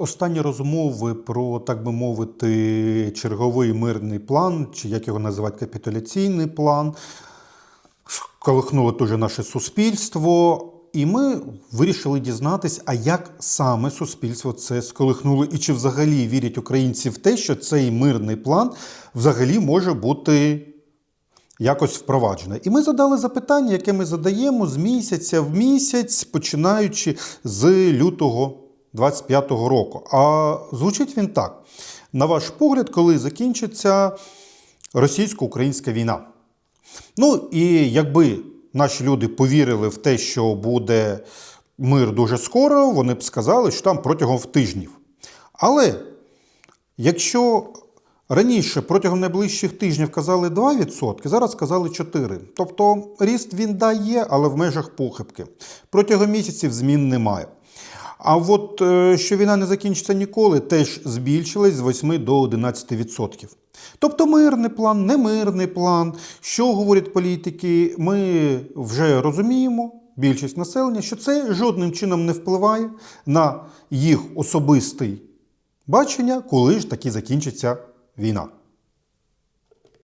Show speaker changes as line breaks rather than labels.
Останні розмови про, так би мовити, черговий мирний план, чи як його називають, капітуляційний план, сколихнуло дуже наше суспільство. І ми вирішили дізнатись, а як саме суспільство це сколихнуло, і чи взагалі вірять українці в те, що цей мирний план взагалі може бути якось впроваджений. І ми задали запитання, яке ми задаємо з місяця в місяць, починаючи з лютого 25-го року. А звучить він так: на ваш погляд, коли закінчиться російсько-українська війна? Ну і якби наші люди повірили в те, що буде мир дуже скоро, вони б сказали, що там протягом тижнів. Але якщо раніше протягом найближчих тижнів казали 2%, зараз сказали 4%. Тобто ріст він дає, але в межах похибки. Протягом місяців змін немає. А от е, що війна не закінчиться ніколи, теж збільшилась з 8 до 11%. Тобто мирний план, немирний план, що говорять політики, ми вже розуміємо, більшість населення, що це жодним чином не впливає на їх особистий бачення, коли ж таки закінчиться війна.